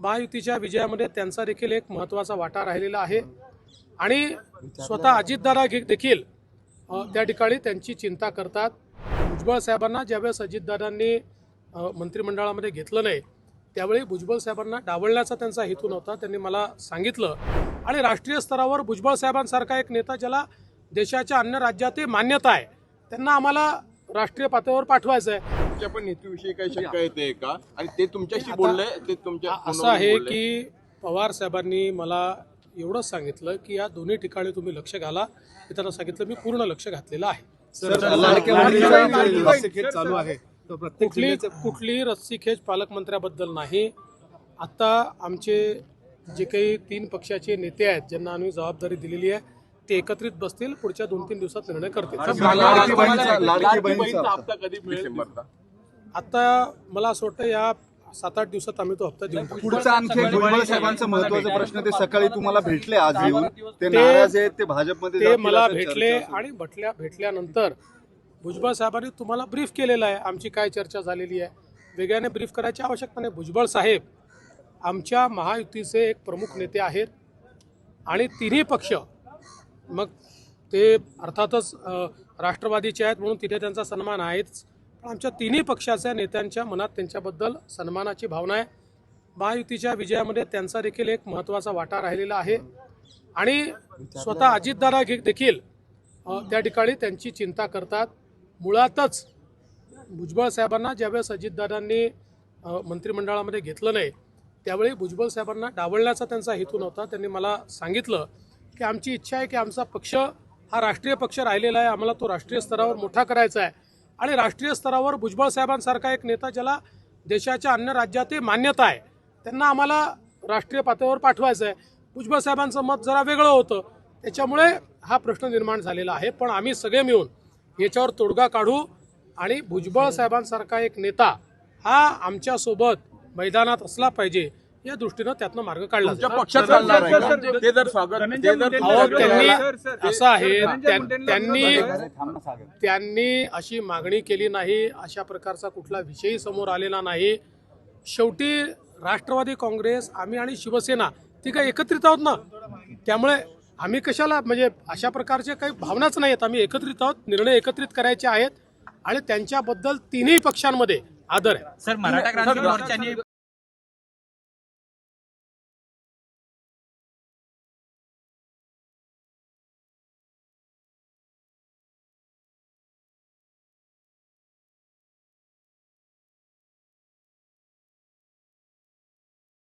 महायुतीच्या विजयामध्ये त्यांचा देखील एक महत्त्वाचा वाटा राहिलेला आहे. आणि स्वतः अजितदादा घे- देखील त्या ठिकाणी त्यांची चिंता करतात. भुजबळ साहेबांना ज्यावेळेस अजितदादांनी मंत्रिमंडळामध्ये घेतलं नाही त्यावेळी भुजबळ साहेबांना डावलण्याचा त्यांचा हेतू नव्हता त्यांनी मला सांगितलं. आणि राष्ट्रीय स्तरावर भुजबळ साहेबांसारखा एक नेता ज्याला देशाच्या अन्य राज्यातही मान्यता आहे त्यांना आम्हाला राष्ट्रीय पातळीवर पाठवायचं आहे तुमच्या पण हेतूविषयी काही शंका येते का? आणि ते तुमच्याशी बोलले ते तुमच्या असं आहे? की पवार साहेबांनी मला एवढंच सांगितलं की या दोन्ही ठिकाणी तुम्ही लक्ष घाला. मी त्यांना सांगितलं मी पूर्ण लक्ष घातलेलं आहे. चालू कुठली जिल्ह्याचे कुठलीही रस्सीखेच पालकमंत्र्याबद्दल नाही. आता आमचे जे काही तीन पक्षाचे नेते आहेत ज्यांना आम्ही जबाबदारी दिलेली आहे ते एकत्रित बसतील पुढच्या दोन तीन दिवसात निर्णय करतील. आता मला असं वाटतं या सात आठ दिवसात आम्ही तो हप्ता देऊ पुढचा आणखी एक भुजबळ साहेबांचा महत्त्वाचा प्रश्न ते सकाळी तुम्हाला भेटले आज येऊन. ते नाराज आहेत ते भाजपमध्ये ते जातील मला असं भेटले. आणि भेटल्या भेटल्यानंतर भुजबळ साहेबांनी तुम्हाला ब्रीफ केलेलं आहे. आमची काय चर्चा झालेली आहे? वेगळ्याने ब्रीफ करायची आवश्यकता नाही. भुजबळ साहेब आमच्या महायुतीचे एक प्रमुख नेते आहेत आणि तिन्ही पक्ष मग ते अर्थातच अ, राष्ट्रवादीचे आहेत म्हणून तिथे त्यांचा सन्मान आहेच. आमच्या तिन्ही पक्षाच्या नेत्यांच्या मनात त्यांच्याबद्दल सन्मानाची भावना आहे. महायुतीच्या विजयामध्ये त्यांचा देखील एक महत्त्वाचा वाटा राहिलेला आहे. आणि स्वतः अजितदादा घे- देखील त्या ठिकाणी त्यांची चिंता करतात. मुळातच भुजबळ साहेबांना ज्यावेळेस अजितदादांनी मंत्रिमंडळामध्ये घेतलं नाही त्यावेळी भुजबळ साहेबांना डावलण्याचा त्यांचा हेतू नव्हता. त्यांनी मला सांगितलं की आमची इच्छा आहे की आमचा पक्ष हा राष्ट्रीय पक्ष राहिलेला आहे. आम्हाला तो राष्ट्रीय स्तरावर मोठा करायचा आहे. आणि राष्ट्रीय स्तरावर भुजबळ साहेबांसारखा एक नेता ज्याला देशाच्या अन्य राज्यातही मान्यता आहे त्यांना आम्हाला राष्ट्रीय पातळीवर पाठवायचं आहे. भुजबळ साहेबांचं मत जरा वेगळं होतं. त्याच्यामुळे हा प्रश्न निर्माण झालेला आहे. पण आम्ही सगळे मिळून याच्यावर तोडगा काढू आणि भुजबळ साहेबांसारखा एक नेता हा आमच्यासोबत मैदानात असला पाहिजे. या दृष्टीनं त्यातनं मार्ग काढला तुमच्या जाईल. पक्षात चालणार आहे का? ते जर स्वागत ते जर अहो तुमच्या- त्यांनी असं आहे त्यां- त्यांनी त्यांनी अशी मागणी केली नाही अशा प्रकारचा कुठला विषयही समोर आलेला नाही. शेवटी राष्ट्रवादी काँग्रेस आम्ही आणि शिवसेना ती काय एकत्रित आहोत ना? त्यामुळे आम्ही कशाला म्हणजे अशा प्रकारचे काही भावनाच नाही आहेत आम्ही एकत्रित आहोत निर्णय एकत्रित करायचे आहेत. आणि त्यांच्याबद्दल तिन्ही पक्षांमध्ये आदर आहे. सर मराठा क्रांती मोर्चाने